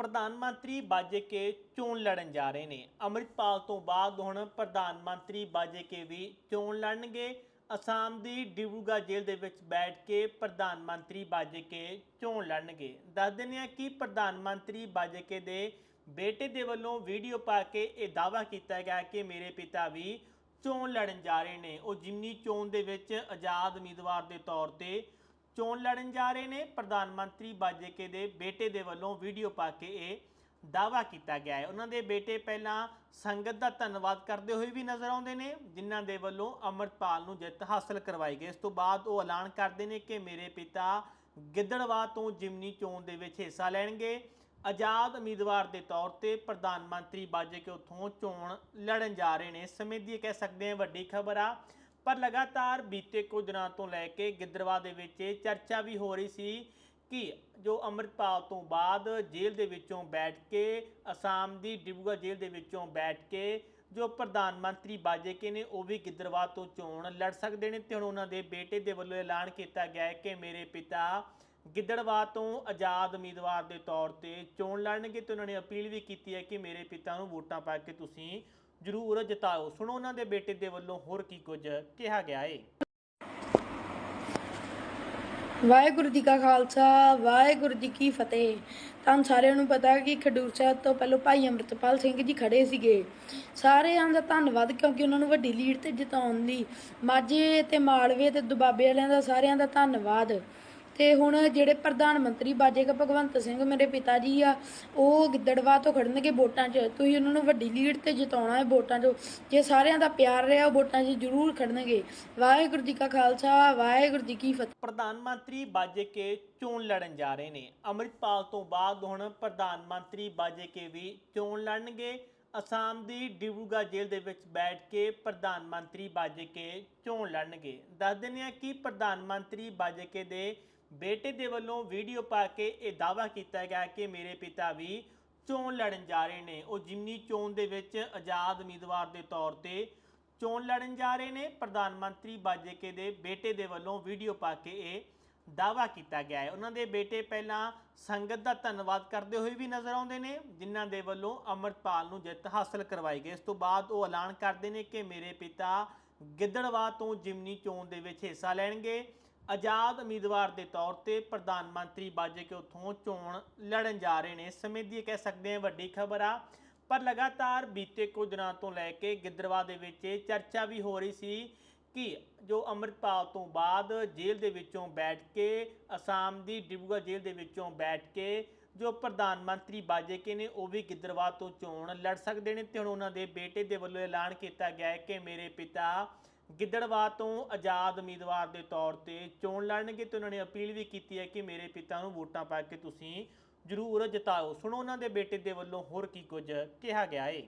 ਪ੍ਰਧਾਨ ਮੰਤਰੀ ਬਾਜੇਕੇ ਚੋਣ ਲੜਨ ਜਾ ਰਹੇ ਨੇ। ਅੰਮ੍ਰਿਤਪਾਲ ਤੋਂ ਬਾਅਦ ਹੁਣ ਪ੍ਰਧਾਨ ਮੰਤਰੀ ਬਾਜੇਕੇ ਵੀ ਚੋਣ ਲੜਨਗੇ। ਅਸਾਮ ਦੀ ਡਿਬਰੂਗੜ੍ਹ ਜੇਲ੍ਹ ਦੇ ਵਿੱਚ ਬੈਠ ਕੇ ਪ੍ਰਧਾਨ ਮੰਤਰੀ ਬਾਜੇਕੇ ਚੋਣ ਲੜਨਗੇ। ਦੱਸ ਦਿੰਦੇ ਹਾਂ ਕਿ ਪ੍ਰਧਾਨ ਮੰਤਰੀ ਬਾਜੇਕੇ ਦੇ ਬੇਟੇ ਦੇ ਵੱਲੋਂ ਵੀਡੀਓ ਪਾ ਕੇ ਇਹ ਦਾਅਵਾ ਕੀਤਾ ਗਿਆ ਕਿ ਮੇਰੇ ਪਿਤਾ ਵੀ ਚੋਣ ਲੜਨ ਜਾ ਰਹੇ ਨੇ। ਉਹ ਜਿਮਨੀ ਚੋਣ ਦੇ ਵਿੱਚ ਆਜ਼ਾਦ ਉਮੀਦਵਾਰ ਦੇ ਤੌਰ ਤੇ ਚੋਣ ਲੜਨ ਜਾ ਰਹੇ ਨੇ। ਪ੍ਰਧਾਨ ਮੰਤਰੀ ਬਾਜੇਕੇ ਦੇ ਬੇਟੇ ਦੇ ਵੱਲੋਂ ਵੀਡੀਓ ਪਾ ਕੇ ਇਹ ਦਾਅਵਾ ਕੀਤਾ ਗਿਆ ਹੈ। ਉਹਨਾਂ ਦੇ ਬੇਟੇ ਪਹਿਲਾਂ ਸੰਗਤ ਦਾ ਧੰਨਵਾਦ ਕਰਦੇ ਹੋਏ ਵੀ ਨਜ਼ਰ ਆਉਂਦੇ ਨੇ, ਜਿਨ੍ਹਾਂ ਦੇ ਵੱਲੋਂ ਅਮਰਪਾਲ ਨੂੰ ਜਿੱਤ ਹਾਸਲ ਕਰਵਾਈ ਗਈ। ਇਸ ਤੋਂ ਬਾਅਦ ਉਹ ਐਲਾਨ ਕਰਦੇ ਨੇ ਕਿ ਮੇਰੇ ਪਿਤਾ ਗਿੱਦੜਵਾ ਤੋਂ ਜਿਮਨੀ ਚੋਣ ਦੇ ਵਿੱਚ ਹਿੱਸਾ ਲੈਣਗੇ। ਆਜ਼ਾਦ ਉਮੀਦਵਾਰ ਦੇ ਤੌਰ ਤੇ ਪ੍ਰਧਾਨ ਮੰਤਰੀ ਬਾਜੇ ਕੇ ਉੱਥੋਂ ਚੋਣ ਲੜਨ ਜਾ ਰਹੇ ਨੇ। ਸਮੇਂ ਦੀ ਇਹ ਕਹਿ ਸਕਦੇ ਹਾਂ, ਵੱਡੀ ਖਬਰ ਆ ਪਰ ਲਗਾਤਾਰ ਬੀਤੇ ਕੁਝ ਦਿਨਾਂ ਤੋਂ ਲੈ ਕੇ ਗਿੱਦੜਵਾ ਦੇ ਵਿੱਚ ਇਹ ਚਰਚਾ ਵੀ ਹੋ ਰਹੀ ਸੀ ਕਿ ਜੋ ਅੰਮ੍ਰਿਤਪਾਲ ਤੋਂ ਬਾਅਦ ਜੇਲ੍ਹ ਦੇ ਵਿੱਚੋਂ ਬੈਠ ਕੇ, ਅਸਾਮ ਦੀ ਡਿਬੂਗਾ ਜੇਲ੍ਹ ਦੇ ਵਿੱਚੋਂ ਬੈਠ ਕੇ ਜੋ ਪ੍ਰਧਾਨ ਮੰਤਰੀ ਬਾਜੇਕੇ ਨੇ, ਉਹ ਵੀ ਗਿੱਦੜਵਾ ਤੋਂ ਚੋਣ ਲੜ ਸਕਦੇ ਨੇ ਤੇ ਹੁਣ ਉਹਨਾਂ ਦੇ ਬੇਟੇ ਦੇ ਵੱਲੋਂ ਐਲਾਨ ਕੀਤਾ ਗਿਆ ਹੈ ਕਿ ਮੇਰੇ ਪਿਤਾ ਗਿੱਦੜਵਾ ਤੋਂ ਆਜ਼ਾਦ ਉਮੀਦਵਾਰ ਦੇ ਤੌਰ ਤੇ ਚੋਣ ਲੜਨਗੇ ਤੇ ਉਹਨਾਂ ਨੇ ਅਪੀਲ ਵੀ ਕੀਤੀ ਹੈ ਕਿ ਮੇਰੇ ਪਿਤਾ ਨੂੰ ਵੋਟਾਂ ਪਾ ਕੇ ਤੁਸੀਂ ਜ਼ਰੂਰ ਜਿਤਾਓ। ਸੁਣੋ ਉਹਨਾਂ ਦੇ ਬੇਟੇ ਦੇ ਵੱਲੋਂ ਹੋਰ ਕੀ ਕੁਝ ਕਿਹਾ ਗਿਆ ਏ। ਵਾਹਿਗੁਰੂ ਜੀ ਕਾ ਖਾਲਸਾ, ਵਾਹਿਗੁਰੂ ਜੀ ਕੀ ਫਤਿਹ। ਤੁਹਾਨੂੰ ਸਾਰਿਆਂ ਨੂੰ ਪਤਾ ਕਿ ਖਡੂਰ ਸਾਹਿਬ ਤੋਂ ਪਹਿਲਾਂ ਭਾਈ ਅੰਮ੍ਰਿਤਪਾਲ ਸਿੰਘ ਜੀ ਖੜੇ ਸੀਗੇ। ਸਾਰਿਆਂ ਦਾ ਧੰਨਵਾਦ ਕਿਉਂਕਿ ਉਹਨਾਂ ਨੂੰ ਵੱਡੀ ਲੀਡ ਤੇ ਜਿਤਾਉਣ ਲਈ ਮਾਝੇ ਤੇ ਮਾਲਵੇ ਤੇ ਦੁਬਾਬੇ ਵਾਲਿਆਂ ਦਾ ਸਾਰਿਆਂ ਦਾ ਧੰਨਵਾਦ। ਤੇ ਹੁਣ ਜਿਹੜੇ ਪ੍ਰਧਾਨ ਮੰਤਰੀ ਬਾਜੇਗਾ ਭਗਵੰਤ ਸਿੰਘ ਮੇਰੇ ਪਿਤਾ ਜੀ ਆ, ਉਹ ਗਿੱਦੜਵਾ ਤੋਂ ਖੜਨਗੇ ਵੋਟਾਂ 'ਚ। ਤੁਸੀਂ ਉਹਨਾਂ ਨੂੰ ਵੱਡੀ ਲੀਡ ਤੇ ਜਿਤਾਉਣਾ ਹੈ ਵੋਟਾਂ 'ਚ। ਜੇ ਸਾਰਿਆਂ ਦਾ ਪਿਆਰ ਰਿਹਾ, ਉਹ ਵੋਟਾਂ 'ਚ ਜ਼ਰੂਰ ਖੜਨਗੇ। ਵਾਹਿਗੁਰੂ ਜੀ ਕਾ ਖਾਲਸਾ, ਵਾਹਿਗੁਰੂ ਜੀ ਕੀ ਫਤਿਹ। ਪ੍ਰਧਾਨ ਮੰਤਰੀ ਬਾਜੇਕੇ ਚੋਣ ਲੜਨ ਜਾ ਰਹੇ ਨੇ। ਅੰਮ੍ਰਿਤਪਾਲ ਤੋਂ ਬਾਅਦ ਹੁਣ ਪ੍ਰਧਾਨ ਮੰਤਰੀ ਬਾਜੇਕੇ ਵੀ ਚੋਣ ਲੜਨਗੇ। ਅਸਾਮ ਦੀ ਡਿਬਰੂਗੜ੍ਹ ਜੇਲ੍ਹ ਦੇ ਵਿੱਚ ਬੈਠ ਕੇ ਪ੍ਰਧਾਨ ਮੰਤਰੀ ਬਾਜੇਕੇ ਚੋਣ ਲੜਨਗੇ। ਦੱਸ ਦਿੰਦੇ ਆ ਕਿ ਪ੍ਰਧਾਨ ਮੰਤਰੀ ਬਾਜੇਕੇ ਦੇ ਬੇਟੇ ਦੇ ਵੱਲੋਂ ਵੀਡੀਓ ਪਾ ਕੇ ਇਹ ਦਾਅਵਾ ਕੀਤਾ ਗਿਆ ਕਿ ਮੇਰੇ ਪਿਤਾ ਵੀ ਚੋਣ ਲੜਨ ਜਾ ਰਹੇ ਨੇ। ਉਹ ਜਿਮਨੀ ਚੋਣ ਦੇ ਵਿੱਚ ਆਜ਼ਾਦ ਉਮੀਦਵਾਰ ਦੇ ਤੌਰ ਤੇ ਚੋਣ ਲੜਨ ਜਾ ਰਹੇ ਨੇ। ਪ੍ਰਧਾਨ ਮੰਤਰੀ ਬਾਜੇਕੇ ਦੇ ਬੇਟੇ ਦੇ ਵੱਲੋਂ ਵੀਡੀਓ ਪਾ ਕੇ ਇਹ ਦਾਅਵਾ ਕੀਤਾ ਗਿਆ ਹੈ। ਉਹਨਾਂ ਦੇ ਬੇਟੇ ਪਹਿਲਾਂ ਸੰਗਤ ਦਾ ਧੰਨਵਾਦ ਕਰਦੇ ਹੋਏ ਵੀ ਨਜ਼ਰ ਆਉਂਦੇ ਨੇ, ਜਿਨ੍ਹਾਂ ਦੇ ਵੱਲੋਂ ਅਮਰਪਾਲ ਨੂੰ ਜਿੱਤ ਹਾਸਲ ਕਰਵਾਈ ਗਈ। ਇਸ ਤੋਂ ਬਾਅਦ ਉਹ ਐਲਾਨ ਕਰਦੇ ਨੇ ਕਿ ਮੇਰੇ ਪਿਤਾ ਗਿੱਦੜਵਾ ਤੋਂ ਜਿਮਨੀ ਚੋਣ ਦੇ ਵਿੱਚ ਹਿੱਸਾ ਲੈਣਗੇ। ਆਜ਼ਾਦ ਉਮੀਦਵਾਰ ਦੇ ਤੌਰ ਤੇ ਪ੍ਰਧਾਨ ਮੰਤਰੀ ਬਾਜੇ ਕੇ ਉੱਥੋਂ ਚੋਣ ਲੜਨ ਜਾ ਰਹੇ ਨੇ। ਸਮੇਂ ਦੀ ਇਹ ਕਹਿ ਸਕਦੇ ਹਾਂ ਵੱਡੀ ਖਬਰ ਆ, ਪਰ ਲਗਾਤਾਰ ਬੀਤੇ ਕੁਝ ਦਿਨਾਂ ਤੋਂ ਲੈ ਕੇ ਗਿੱਦਰਵਾ ਦੇ ਵਿੱਚ ਇਹ ਚਰਚਾ ਵੀ ਹੋ ਰਹੀ ਸੀ ਕਿ ਜੋ ਅੰਮ੍ਰਿਤਪਾਲ ਤੋਂ ਬਾਅਦ ਜੇਲ੍ਹ ਦੇ ਵਿੱਚੋਂ ਬੈਠ ਕੇ, ਅਸਾਮ ਦੀ ਡਿਬਰੂਗੜ੍ਹ ਜੇਲ੍ਹ ਦੇ ਵਿੱਚੋਂ ਬੈਠ ਕੇ ਜੋ ਪ੍ਰਧਾਨ ਮੰਤਰੀ ਬਾਜੇਕੇ ਨੇ, ਉਹ ਵੀ ਗਿੱਦੜਵਾ ਤੋਂ ਚੋਣ ਲੜ ਸਕਦੇ ਨੇ। ਤੇ ਹੁਣ ਉਹਨਾਂ ਦੇ ਬੇਟੇ ਦੇ ਵੱਲੋਂ ਐਲਾਨ ਕੀਤਾ ਗਿਆ ਹੈ ਕਿ ਮੇਰੇ ਪਿਤਾ ਗਿੱਦੜਵਾ ਤੋਂ ਆਜ਼ਾਦ ਉਮੀਦਵਾਰ ਦੇ ਤੌਰ ਤੇ ਚੋਣ ਲੜਨਗੇ ਤੇ ਉਹਨਾਂ ਨੇ ਅਪੀਲ ਵੀ ਕੀਤੀ ਹੈ ਕਿ ਮੇਰੇ ਪਿਤਾ ਨੂੰ ਵੋਟਾਂ ਪਾ ਕੇ ਤੁਸੀਂ ਜ਼ਰੂਰ ਜਿਤਾਓ। ਸੁਣੋ ਉਹਨਾਂ ਦੇ ਬੇਟੇ ਦੇ ਵੱਲੋਂ ਹੋਰ ਕੀ ਕੁਝ ਕਿਹਾ ਗਿਆ ਏ।